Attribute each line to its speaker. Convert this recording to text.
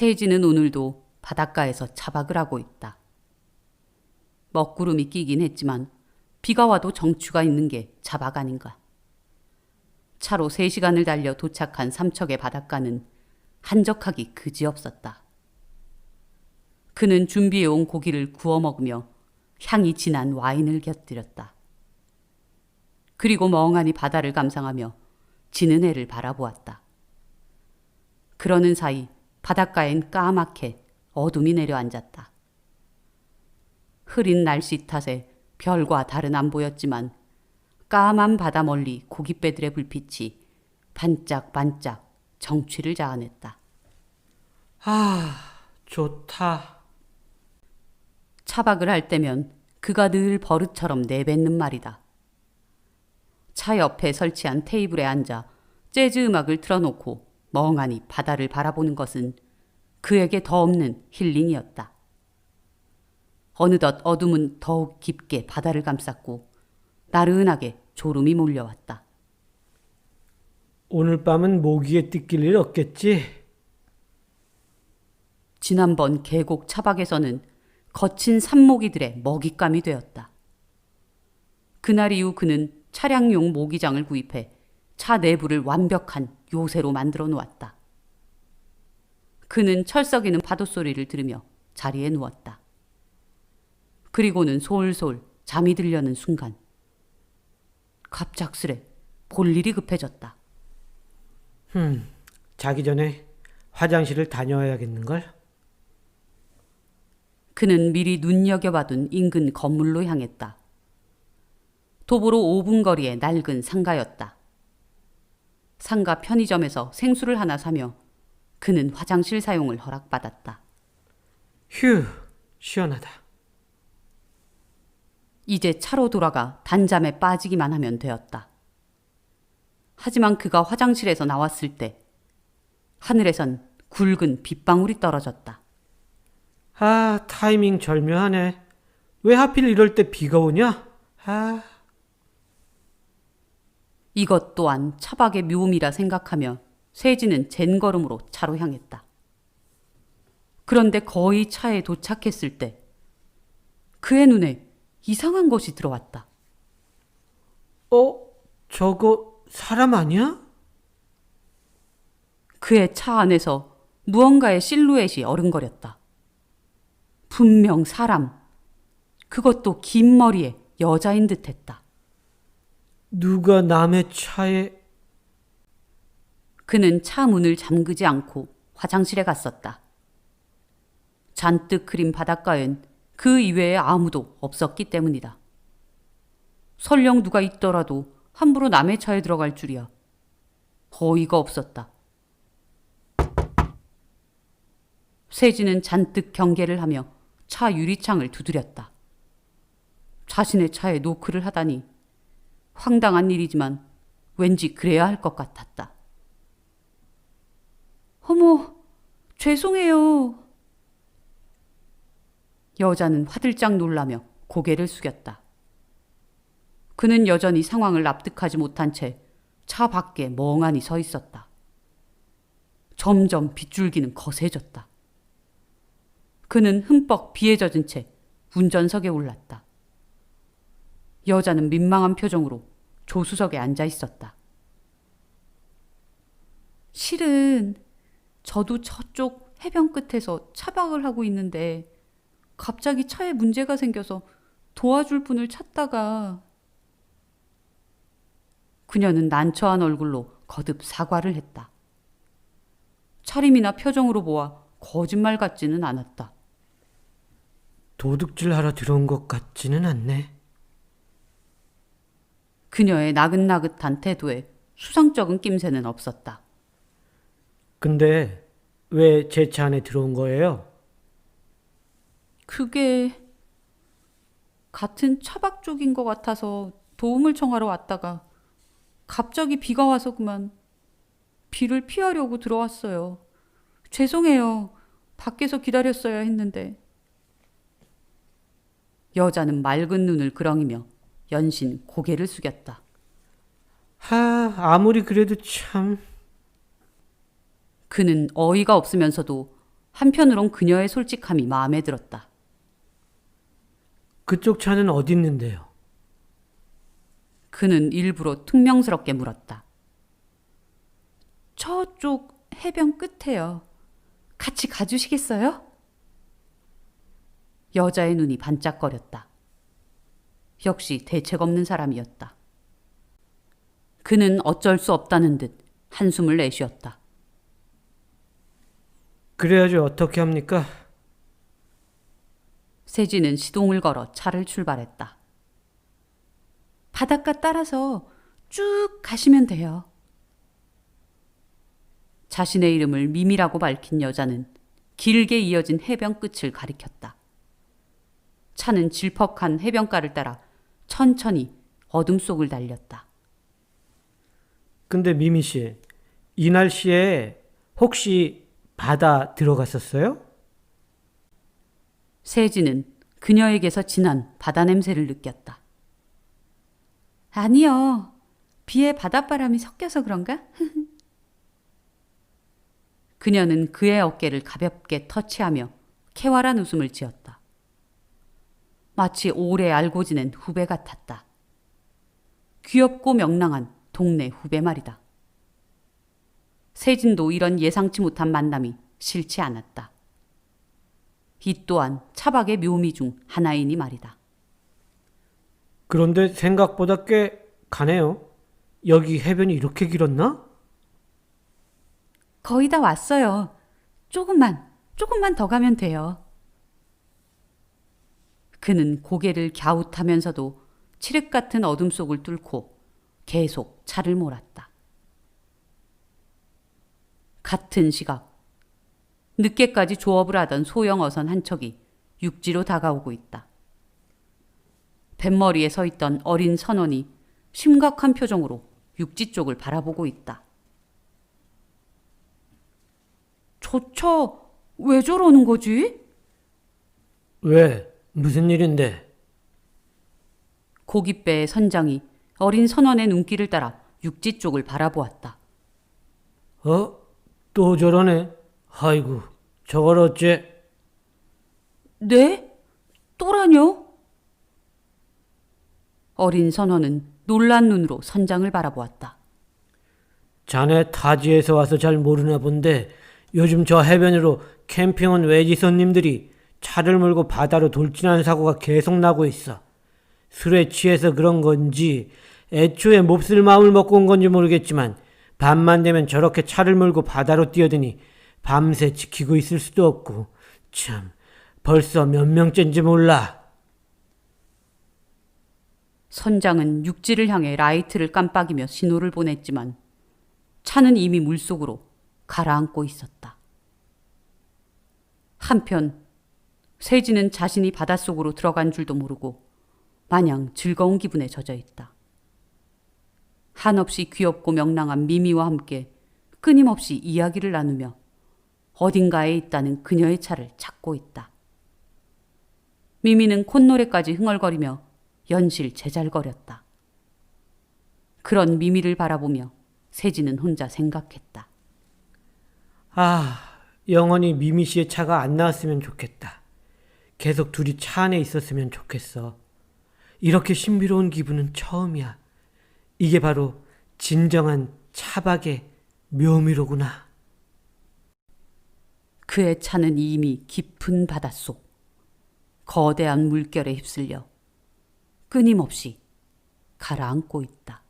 Speaker 1: 세지는 오늘도 바닷가에서 차박을 하고 있다. 먹구름이 끼긴 했지만 비가 와도 정취가 있는 게 차박 아닌가. 차로 3시간을 달려 도착한 삼척의 바닷가는 한적하기 그지없었다. 그는 준비해온 고기를 구워 먹으며 향이 진한 와인을 곁들였다. 그리고 멍하니 바다를 감상하며 지는 해를 바라보았다. 그러는 사이 바닷가엔 까맣게 어둠이 내려앉았다. 흐린 날씨 탓에 별과 달은 안 보였지만 까만 바다 멀리 고깃배들의 불빛이 반짝반짝 정취를 자아냈다.
Speaker 2: 아, 좋다.
Speaker 1: 차박을 할 때면 그가 늘 버릇처럼 내뱉는 말이다. 차 옆에 설치한 테이블에 앉아 재즈 음악을 틀어놓고 멍하니 바다를 바라보는 것은 그에게 더 없는 힐링이었다. 어느덧 어둠은 더욱 깊게 바다를 감쌌고 나른하게 졸음이 몰려왔다.
Speaker 2: 오늘 밤은 모기에 뜯길 일 없겠지?
Speaker 1: 지난번 계곡 차박에서는 거친 산모기들의 먹잇감이 되었다. 그날 이후 그는 차량용 모기장을 구입해 차 내부를 완벽한 요새로 만들어 놓았다. 그는 철썩이는 파도 소리를 들으며 자리에 누웠다. 그리고는 솔솔 잠이 들려는 순간 갑작스레 볼 일이 급해졌다.
Speaker 2: 자기 전에 화장실을 다녀와야겠는걸?
Speaker 1: 그는 미리 눈여겨봐둔 인근 건물로 향했다. 도보로 5분 거리의 낡은 상가였다. 상가 편의점에서 생수를 하나 사며 그는 화장실 사용을 허락받았다.
Speaker 2: 휴, 시원하다.
Speaker 1: 이제 차로 돌아가 단잠에 빠지기만 하면 되었다. 하지만 그가 화장실에서 나왔을 때 하늘에선 굵은 빗방울이 떨어졌다.
Speaker 2: 아, 타이밍 절묘하네. 왜 하필 이럴 때 비가 오냐? 아,
Speaker 1: 이것 또한 차박의 묘미라 생각하며 세진은 젠걸음으로 차로 향했다. 그런데 거의 차에 도착했을 때 그의 눈에 이상한 것이 들어왔다.
Speaker 2: 어, 저거 사람 아니야?
Speaker 1: 그의 차 안에서 무언가의 실루엣이 어른거렸다. 분명 사람. 그것도 긴 머리의 여자인 듯 했다.
Speaker 2: 누가 남의 차에
Speaker 1: 그는 차 문을 잠그지 않고 화장실에 갔었다. 잔뜩 그린 바닷가엔 그 이외에 아무도 없었기 때문이다. 설령 누가 있더라도 함부로 남의 차에 들어갈 줄이야. 어이가 없었다. 세진은 잔뜩 경계를 하며 차 유리창을 두드렸다. 자신의 차에 노크를 하다니 황당한 일이지만 왠지 그래야 할 것 같았다. 어머, 죄송해요. 여자는 화들짝 놀라며 고개를 숙였다. 그는 여전히 상황을 납득하지 못한 채 차 밖에 멍하니 서 있었다. 점점 빗줄기는 거세졌다. 그는 흠뻑 비에 젖은 채 운전석에 올랐다. 여자는 민망한 표정으로 조수석에 앉아 있었다. 실은 저도 저쪽 해변 끝에서 차박을 하고 있는데 갑자기 차에 문제가 생겨서 도와줄 분을 찾다가 그녀는 난처한 얼굴로 거듭 사과를 했다. 차림이나 표정으로 보아 거짓말 같지는 않았다.
Speaker 2: 도둑질 하러 들어온 것 같지는 않네.
Speaker 1: 그녀의 나긋나긋한 태도에 수상쩍은 낌새는 없었다.
Speaker 2: 근데 왜 제 차 안에 들어온 거예요?
Speaker 1: 그게 같은 차박 쪽인 것 같아서 도움을 청하러 왔다가 갑자기 비가 와서 그만 비를 피하려고 들어왔어요. 죄송해요. 밖에서 기다렸어야 했는데. 여자는 맑은 눈을 그렁이며 연신 고개를 숙였다.
Speaker 2: 하, 아무리 그래도 참.
Speaker 1: 그는 어이가 없으면서도 한편으론 그녀의 솔직함이 마음에 들었다.
Speaker 2: 그쪽 차는 어디 있는데요?
Speaker 1: 그는 일부러 퉁명스럽게 물었다. 저쪽 해변 끝에요. 같이 가주시겠어요? 여자의 눈이 반짝거렸다. 역시 대책 없는 사람이었다. 그는 어쩔 수 없다는 듯 한숨을 내쉬었다.
Speaker 2: 그래야죠. 어떻게 합니까?
Speaker 1: 세진은 시동을 걸어 차를 출발했다. 바닷가 따라서 쭉 가시면 돼요. 자신의 이름을 미미라고 밝힌 여자는 길게 이어진 해변 끝을 가리켰다. 차는 질퍽한 해변가를 따라 천천히 어둠 속을 달렸다.
Speaker 2: 근데 미미 씨, 이 날씨에 혹시 바다 들어갔었어요?
Speaker 1: 세진은 그녀에게서 진한 바다 냄새를 느꼈다. 아니요. 비에 바닷바람이 섞여서 그런가? 그녀는 그의 어깨를 가볍게 터치하며 쾌활한 웃음을 지었다. 마치 오래 알고 지낸 후배 같았다. 귀엽고 명랑한 동네 후배 말이다. 세진도 이런 예상치 못한 만남이 싫지 않았다. 이 또한 차박의 묘미 중 하나이니 말이다.
Speaker 2: 그런데 생각보다 꽤 가네요. 여기 해변이 이렇게 길었나?
Speaker 1: 거의 다 왔어요. 조금만, 조금만 더 가면 돼요. 그는 고개를 갸웃하면서도 칠흑 같은 어둠 속을 뚫고 계속 차를 몰았다. 같은 시각, 늦게까지 조업을 하던 소형 어선 한 척이 육지로 다가오고 있다. 뱃머리에 서 있던 어린 선원이 심각한 표정으로 육지 쪽을 바라보고 있다. 저 차 왜 저러는 거지?
Speaker 2: 왜? 무슨 일인데?
Speaker 1: 고깃배의 선장이 어린 선원의 눈길을 따라 육지 쪽을 바라보았다.
Speaker 2: 어? 또 저러네. 아이고, 저걸 어째?
Speaker 1: 네? 또라뇨? 어린 선원은 놀란 눈으로 선장을 바라보았다.
Speaker 2: 자네 타지에서 와서 잘 모르나 본데 요즘 저 해변으로 캠핑 온 외지 손님들이 차를 몰고 바다로 돌진하는 사고가 계속 나고 있어. 술에 취해서 그런 건지 애초에 몹쓸 마음을 먹고 온 건지 모르겠지만 밤만 되면 저렇게 차를 몰고 바다로 뛰어드니 밤새 지키고 있을 수도 없고 참 벌써 몇 명째인지 몰라.
Speaker 1: 선장은 육지를 향해 라이트를 깜빡이며 신호를 보냈지만 차는 이미 물속으로 가라앉고 있었다. 한편 세진은 자신이 바닷속으로 들어간 줄도 모르고 마냥 즐거운 기분에 젖어 있다. 한없이 귀엽고 명랑한 미미와 함께 끊임없이 이야기를 나누며 어딘가에 있다는 그녀의 차를 찾고 있다. 미미는 콧노래까지 흥얼거리며 연실 제잘거렸다. 그런 미미를 바라보며 세진은 혼자 생각했다.
Speaker 2: 아, 영원히 미미 씨의 차가 안 나왔으면 좋겠다. 계속 둘이 차 안에 있었으면 좋겠어. 이렇게 신비로운 기분은 처음이야. 이게 바로 진정한 차박의 묘미로구나.
Speaker 1: 그의 차는 이미 깊은 바닷속, 거대한 물결에 휩쓸려 끊임없이 가라앉고 있다.